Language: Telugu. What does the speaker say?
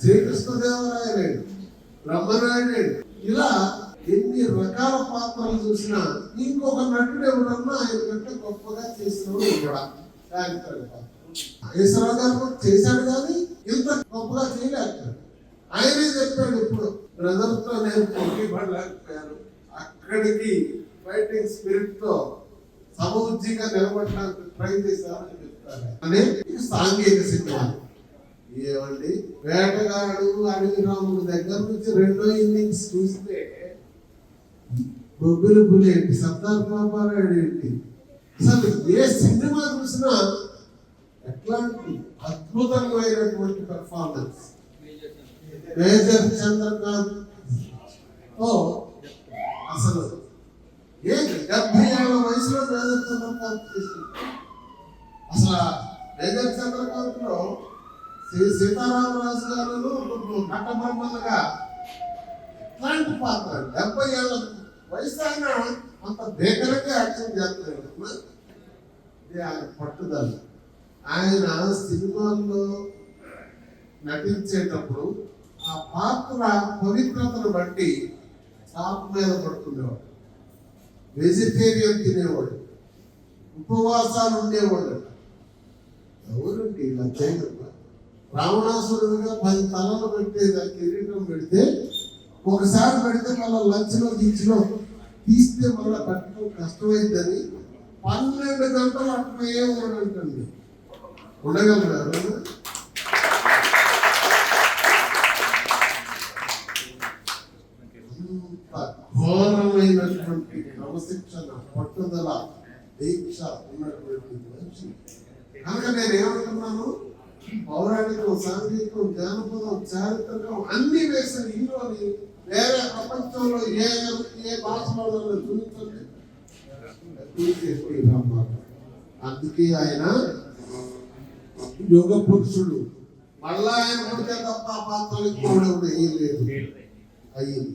శ్రీకృష్ణదేవరాయలేడు బ్రహ్మనాయుడు ఇలా ఎన్ని రకాల పాత్రలు చూసినా ఇంకొక నటుడు ఎవరన్నా ఆయన కంటే గొప్పగా చేసిన కూడా రాజకీయ గారు చేశాడు కానీ ఇంత గొప్పగా చేయలేకపోయాడు. ఆయనే చెప్పాడు ఇప్పుడు బ్రదర్తో నేను పోటీ పడలేకపోయాను. అక్కడికి ఫైటింగ్ స్పిరిట్తో సమృద్ధిగా నిలబడడానికి ట్రై చేశారని చెప్తారు అనే సాంఘిక సినిమా ఏమండి? వేటగాడు అడవి రాముడు దగ్గర నుంచి రెండో ఇన్నింగ్స్ చూస్తే బొబ్బిలి పులి సత్తార్ సర్దార్ బాబారాయుడు ఏంటి? అసలు ఏ సినిమా చూసినా ఎట్లాంటి అద్భుతమైనటువంటి పెర్ఫార్మెన్స్ మేజర్ చంద్రకాంత్. తో అసలు ఏంటి డెబ్బై ఏళ్ళ వయసులో మేజర్ చంద్రకాంత్ చేసింది? అసలు మేజర్ చంద్రకాంత్లో శ్రీ సీతారామరాజు గారు నటబ్రహ్మలుగా ఎట్లాంటి పాత్ర డెబ్బై ఏళ్ళ వయసు అయినా అంత భీకరంగా యాక్షన్ చేస్తున్నాడు ఇది ఆయన పట్టుదల. ఆయన సినిమాల్లో నటించేటప్పుడు ఆ పాత్ర పవిత్రతను బట్టి చాప మీద పడుతుండేవాడు. వెజిటేరియన్ తినేవాడు. ఉపవాసాలు ఉండేవాడు. ఎవరండి ఇలా చేయడం రావణాసురుడిగా పది తలలు పెట్టే దానికి కిరీటం పెడితే ఒకసారి పెడితే మళ్ళీ లంచ్లో గిచ్లో తీస్తే మళ్ళీ కట్టడం కష్టమైందని పన్నెండు గంటలు అట్లే ఉండటండి ఉండగలరు ఘోరమైనటువంటి క్రమశిక్షణ పట్టుదల దీక్ష ఉన్నటువంటి మనిషి. కనుక నేను ఏమంటున్నాను పౌరాణికం సాంఘికం జానపదం చారిత్రకం అన్ని వేసిన హీరోని వేరే ప్రపంచంలో ఏ ఏ భాషలో చూపించండి అందుకే ఆయన యోగ పురుషుడు. మళ్ళా ఆయన కొడితే తప్ప ఆ పాత్రలు కూడా లేదు. అయ్యింది.